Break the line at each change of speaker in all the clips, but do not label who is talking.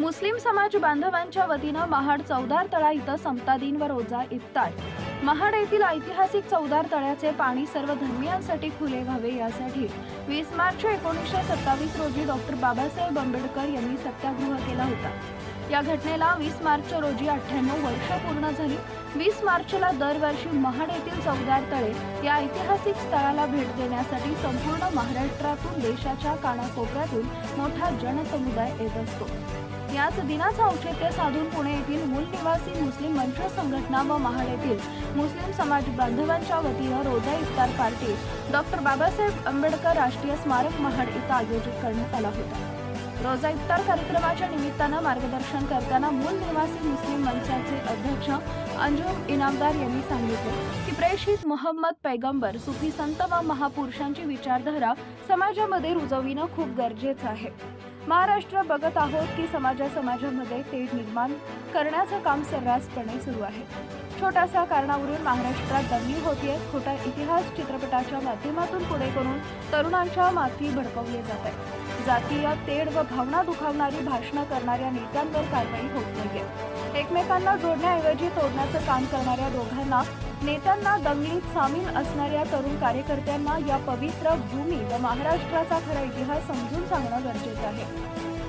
मुस्लिम समाज बांधवांच्या वतीनं महाड चौदार तळा इथं समता दिन व रोजा इफ्तार. महाड येथील ऐतिहासिक चौदार तळ्याचे पाणी सर्व धर्मियांसाठी खुले व्हावे यासाठी वीस मार्च एकोणीसशे सत्तावीस रोजी डॉक्टर बाबासाहेब आंबेडकर यांनी सत्याग्रह केला होता. या घटनेला वीस मार्च रोजी अठ्ठ्याण्णव वर्ष पूर्ण झाली. वीस मार्चला दरवर्षी महाड येथील चौदार तळे या ऐतिहासिक स्थळाला भेट देण्यासाठी संपूर्ण महाराष्ट्रातून देशाच्या कानाकोपऱ्यातून मोठा जनसमुदाय येत असतो. याच दिनाचं औचित्य साधून पुणे येथील मूल निवासी मुस्लिम मंच संघटना व महाड येथील मुस्लिम समाज बांधवांच्या वतीनं रोजा इफ्तार पार्टी. डॉक्टर बाबासाहेब आंबेडकर राष्ट्रीय स्मारक महाड इथं आयोजित करण्यात आला होता. रोजा इफ्तार कार्यक्रमाच्या निमित्तानं मार्गदर्शन करताना मूल निवासी मुस्लिम मंचाचे अध्यक्ष अंजुम इनामदार यांनी सांगितले की प्रेषित मोहम्मद पैगंबर सुफी संत व महापुरुषांची विचारधारा समाजामध्ये रुजविणं खूप गरजेचं आहे. महाराष्ट्र बघत आहोत की समाजा समाजामध्ये तेढ निर्माण करण्याचं काम सर्रासपणे सुरू आहे. छोट्याशा कारणावरून महाराष्ट्रात दंगली होतीये खोटा इतिहास चित्रपटाच्या माध्यमातून पुढे करून तरुणांच्या माथी भडकवले जात आहे. जातीय तेढ व भावना दुखावणारी भाषणं करणाऱ्या नेत्यांवर कारवाई होत नाहीये. एकमेकांना जोडण्याऐवजी तोडण्याचं काम करणाऱ्या दोघांना नेत्यांना दंगलीत सामील असणाऱ्या तरुण कार्यकर्त्यांना या पवित्र भूमी व महाराष्ट्राचा खरा इतिहास समजून सांगणं गरजेचं आहे.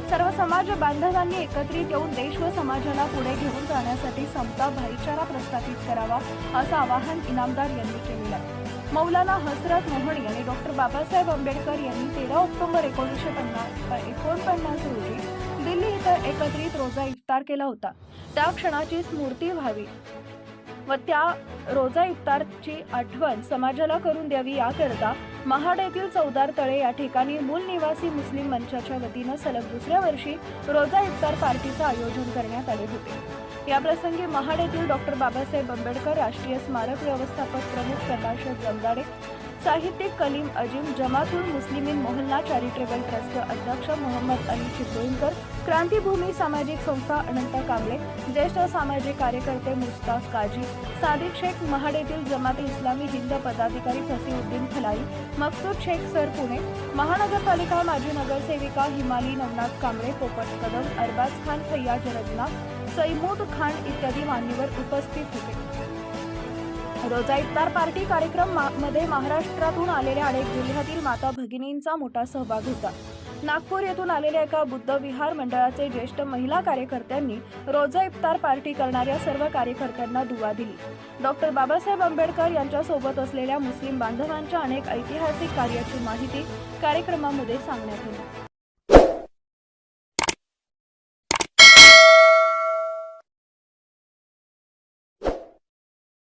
सर्व समाज बांधवांनी एकत्रित येऊन देश व समाजाला पुढे घेऊन जाण्यासाठी समता भाईचारा प्रस्थापित करावा असं आवाहन इनामदार यांनी केलेलं आहे. मौलाना हसरत मोहणी आणि डॉक्टर बाबासाहेब आंबेडकर यांनी तेरा ऑक्टोबर एकोणीसशे पन्नास एकोणपन्नास रोजी दिल्ली इथं एकत्रित रोजा इफ्तार केला होता. त्या क्षणाची स्मृती व्हावी. व त्या रोजा इफ्तारची आठवण समाजाला करून द्यावी याकरता महाड येथील चौदार तळे या ठिकाणी मूल निवासी मुस्लिम मंचाच्या वतीनं सलग दुसऱ्या वर्षी रोजा इफ्तार पार्टीचं आयोजन करण्यात आले होते. या प्रसंगी महाड येथील डॉक्टर बाबासाहेब आंबेडकर राष्ट्रीय स्मारक व्यवस्थापक प्रमुख प्रकाश जमदाडे साहित्यिक कलीम अजीम जमातुल मुस्लिमीन मोहल्ला चॅरिटेबल ट्रस्ट अध्यक्ष मोहम्मद अली चिपळूणकर क्रांतीभूमी सामाजिक संस्था अनंत कांबळे ज्येष्ठ सामाजिक कार्यकर्ते मुस्ताफ काजी सादिक शेख महाड येथील जमात इस्लामी हिंद पदाधिकारी फसीउद्दीन खलाई मकसूद शेख सर पुणे महानगरपालिका माजी नगरसेविका हिमाली नवनाथ कांबळे पोपट कदम अरबाज खान फैयाज रजना सैमूद खान इत्यादी मान्यवर उपस्थित होते. रोजा इफ्तार पार्टी कार्यक्रममध्ये महाराष्ट्रातून आलेल्या अनेक जिल्ह्यातील माता भगिनींचा मोठा सहभाग होता. नागपूर येथून आलेल्या एका बुद्ध विहार मंडळाचे ज्येष्ठ महिला कार्यकर्त्यांनी रोजा इफ्तार पार्टी करणाऱ्या सर्व कार्यकर्त्यांना दुवा दिली. डॉक्टर बाबासाहेब आंबेडकर यांच्या सोबत असलेल्या मुस्लिम बांधवांच्या अनेक ऐतिहासिक कार्याची माहिती कार्यक्रमामध्ये सांगण्यात आली.